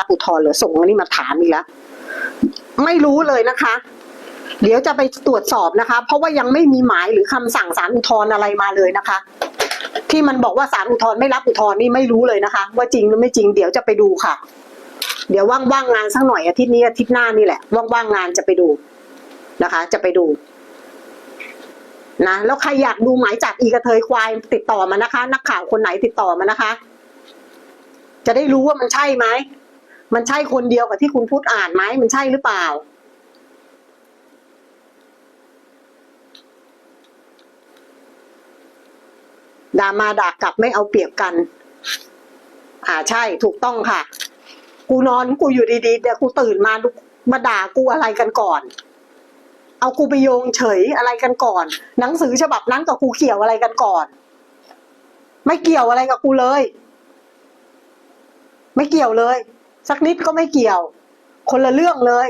รับอุทธรณ์หรือส่งอันนี้มาถามอีกแล้วไม่รู้เลยนะคะ เดี๋ยวจะไปตรวจสอบนะคะ เพราะว่ายังไม่มีหมายหรือคำสั่งศาลอุทธรณ์อะไรมาเลยนะคะ ที่มันบอกว่าศาลอุทธรณ์ไม่รับอุทธรณ์นี่ไม่รู้เลยนะคะ ว่าจริงหรือไม่จริงเดี๋ยวจะไปดูค่ะ เดี๋ยวว่างๆงานสักหน่อยอาทิตย์นี้อาทิตย์หน้านี่แหละว่างๆงานจะไปดูนะคะ จะไปดูนะแล้วใครอยากดูหมายจับอีกระเทยควายติดต่อมานะคะ นักข่าวคนไหนติดต่อมานะคะ จะได้รู้ว่ามันใช่ไหม มันใช่คนเดียวกับที่คุณพูดอ่านไหมมันใช่หรือเปล่า ด่ามาด่ากลับไม่เอาเปรียบกัน อ่าใช่ถูกต้องค่ะ กูนอนกูอยู่ดีๆเดี๋ยวกูตื่นมามาด่ากูอะไรกันก่อน เอากูไปโยงเฉยอะไรกันก่อน หนังสือฉบับนั้นกับกูเกี่ยวอะไรกันก่อน ไม่เกี่ยวอะไรกับกูเลย ไม่เกี่ยวเลย สักนิดก็ไม่เกี่ยว คนละเรื่องเลย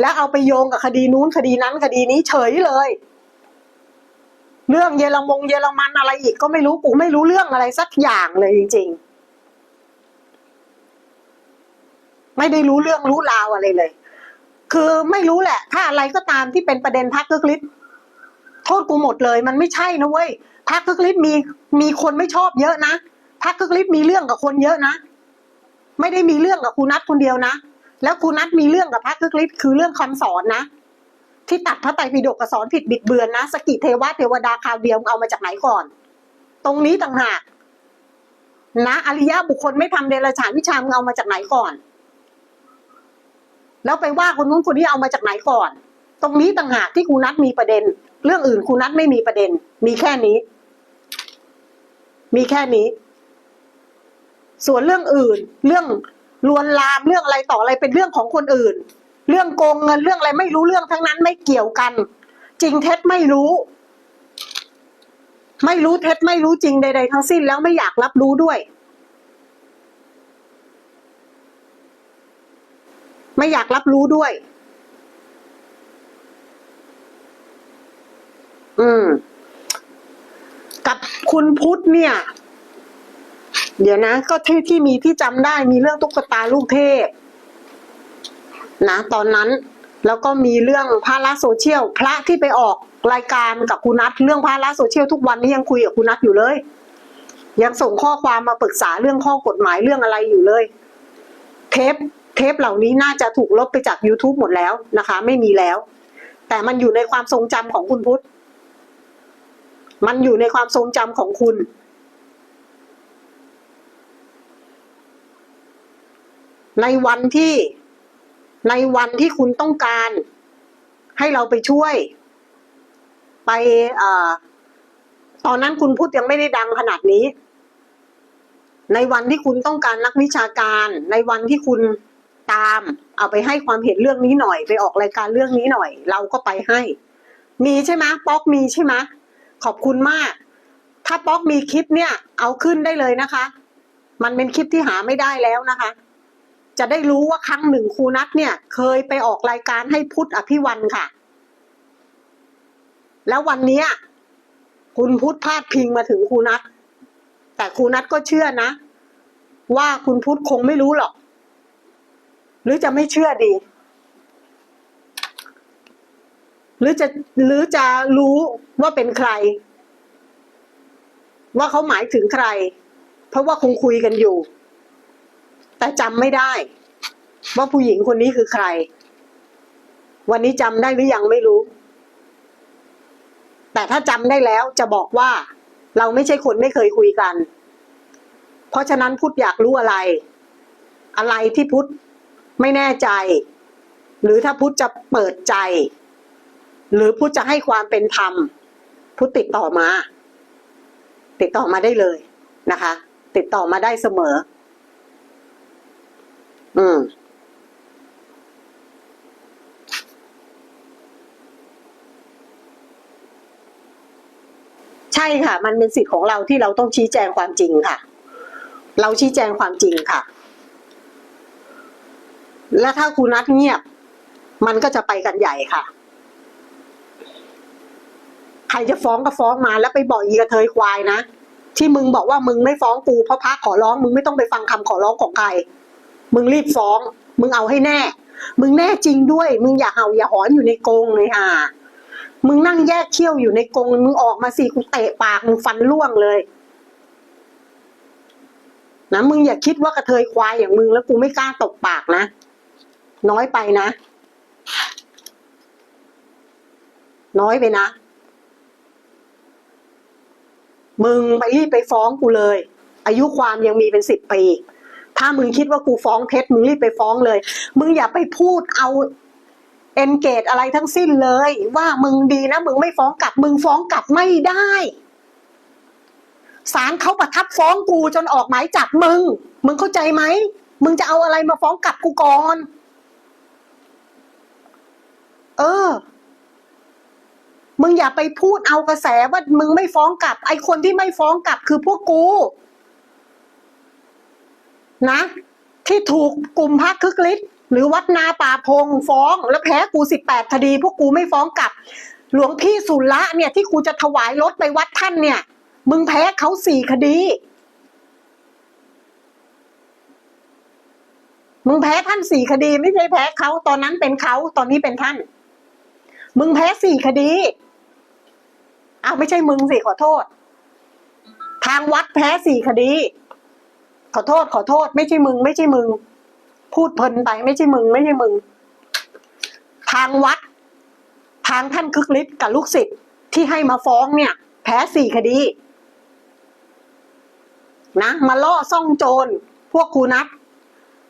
แล้วเอาไปโยงกับคดีนู้นคดีนั้นคดีนี้เฉยเลย เรื่องเยอรมงเยอรมันอะไรอีกก็ไม่รู้กูไม่รู้เรื่องอะไรสักอย่างเลยจริง ๆ ไม่ได้รู้เรื่องรู้ราวอะไรเลย คือไม่รู้แหละ ถ้าอะไรก็ตามที่เป็นประเด็นพักคึกฤทธิ์โทษกูหมดเลย มันไม่ใช่นะเว้ยพักคึกฤทธิ์มีมีคนไม่ชอบเยอะนะพักคึกฤทธิ์มีเรื่องกับคนเยอะนะ ไม่ได้มีเรื่องกับครูนัทคนเดียวนะ แล้วครูนัทมีเรื่องกับพระคึกฤทธิ์คือเรื่องคำสอนนะ ที่ตัดพระไตรปิฎกกับสอนผิดบิดเบือนนะสกิเทวะเทวดาคาเดียมเอามาจากไหนก่อน ตรงนี้ต่างหากนะอริยะบุคคลไม่ทำเดรัจฉานวิชามึงเอามาจากไหนก่อน แล้วไปว่าคนนู้นคนนี้เอามาจากไหนก่อน ตรงนี้ต่างหากที่ครูนัทมีประเด็น เรื่องอื่นครูนัทไม่มีประเด็น มีแค่นี้ มีแค่นี้ ส่วนเรื่องอื่น เรื่องลวนลามเรื่องอะไรต่ออะไรเป็นเรื่องของคนอื่น เรื่องโกงเงินเรื่องอะไรไม่รู้เรื่องทั้งนั้นไม่เกี่ยวกัน จริงเท็จไม่รู้ ไม่รู้เท็จไม่รู้จริงใด ๆ ทั้งสิ้นแล้วไม่อยากรับรู้ด้วย ไม่อยากรับรู้ด้วย อืม กับคุณพุทธเนี่ย เดี๋ยวนะ ก็ที่ที่มีที่จำได้มีเรื่องตุ๊กตาลูกเทพ นะ ตอนนั้นแล้วก็มีเรื่องพระโซเชียลพระที่ไปออกรายการกับคุณนัทเรื่องพระละโซเชียลทุกวันนี้ยังคุยกับคุณนัทอยู่เลย ยังส่งข้อความมาปรึกษาเรื่องข้อกฎหมายเรื่องอะไรอยู่เลย เทปเทปเหล่านี้น่าจะถูกลบไปจาก YouTube หมดแล้วนะคะ ไม่มีแล้ว แต่มันอยู่ในความทรงจำของคุณพุทธ มันอยู่ในความทรงจำของคุณ ในวันที่ในวันที่คุณต้องการ ให้เราไปช่วย ไปอตอนนั้นคุณพุทธยังไม่ได้ดังขนาดนี้ ในวันที่คุณต้องการนักวิชาการ ในวันที่คุณตาม เอาไปให้ความเห็นเรื่องนี้หน่อย ไปออกรายการเรื่องนี้หน่อย เราก็ไปให้ มีใช่ไหมป๊อกมีใช่ไหมขอบคุณมาก ถ้าป๊อกมีคลิปเนี่ย เอาขึ้นได้เลยนะคะ มันเป็นคลิปที่หาไม่ได้แล้วนะคะ จะได้รู้ว่าครั้งหนึ่งครูนัทเนี่ย เคยไปออกรายการให้พุทธอภิวันค่ะ แล้ววันนี้คุณพุทธพาดพิงมาถึงครูนัทแต่ครูนัทก็เชื่อนะ ว่าคุณพุทธคงไม่รู้หรอก หรือจะไม่เชื่อดี หรือจะหรือจะรู้ว่าเป็นใคร ว่าเขาหมายถึงใคร เพราะว่าคงคุยกันอยู่ แต่จำไม่ได้ ว่าผู้หญิงคนนี้คือใคร วันนี้จำได้หรือยังไม่รู้ แต่ถ้าจำได้แล้วจะบอกว่า เราไม่ใช่คนไม่เคยคุยกัน เพราะฉะนั้นพุทธอยากรู้อะไร อะไรที่พุทธไม่แน่ใจ หรือถ้าพุทธจะเปิดใจ หรือพุทธจะให้ความเป็นธรรม พุทธติดต่อมา ติดต่อมาได้เลยนะคะ ติดต่อมาได้เสมอ อืมใช่ค่ะ มันเป็นสิทธิ์ของเราที่เราต้องชี้แจงความจริงค่ะ เราชี้แจงความจริงค่ะ และถ้าคุณนัทเงียบ มันก็จะไปกันใหญ่ค่ะ ใครจะฟ้องก็ฟ้องมาแล้วไปบอกอีกระเทยควายนะที่มึงบอกว่ามึงไม่ฟ้องกูเพราะพระขอร้อง มึงไม่ต้องไปฟังคำขอร้องของใคร มึงรีบฟ้อง มึงเอาให้แน่ มึงแน่จริงด้วย มึงอย่าเห่าอย่าหอนอยู่ในกรงเลยค่ะ มึงนั่งแยกเขี้ยวอยู่ในกรงมึงออกมาสิกูเตะปากมึงฟันร่วงเลยนะมึงอย่าคิดว่ากระเทยควายอย่างมึงแล้วกูไม่กล้าตบปากนะ น้อยไปนะ น้อยไปนะ มึงไปรีบไปฟ้องกูเลย อายุความยังมีเป็นสิบปี ถ้ามึงคิดว่ากูฟ้องเท็จมึงรีบไปฟ้องเลย มึงอย่าไปพูดเอาเอนเกตอะไรทั้งสิ้นเลย ว่ามึงดีนะ มึงไม่ฟ้องกลับ มึงฟ้องกลับไม่ได้ศาลเขาประทับฟ้องกูจนออกหมายจับมึง มึงเข้าใจไหม มึงจะเอาอะไรมาฟ้องกลับกูก่อน เออ มึงอย่าไปพูดเอากระแสว่ามึงไม่ฟ้องกลับ ไอคนที่ไม่ฟ้องกลับคือพวกกู นะ ที่ถูกกลุ่มพักคึกฤทธิ์หรือวัดนาป่าพงฟ้อง แล้วแพ้กูสิบแปดคดี พวกกูไม่ฟ้องกลับ หลวงพี่สุระเนี่ยที่กูจะถวายรถไปวัดท่านเนี่ย มึงแพ้เขาสี่คดี มึงแพ้ท่านสี่คดี ไม่ใช่แพ้เขาตอนนั้นเป็นเขาตอนนี้เป็นท่าน มึงแพ้สี่คดีอ้าวไม่ใช่มึงสิขอโทษ ทางวัดแพ้สี่คดี ขอโทษขอโทษ ไม่ใช่มึง ไม่ใช่มึง พูดเพลินไปไม่ใช่มึง ไม่ใช่มึง ทางวัด ทางท่านคึกฤทธิ์กับลูกศิษย์ที่ให้มาฟ้องเนี่ย แพ้สี่คดี นะ มาล่อซ่องโจร พวกครูนัก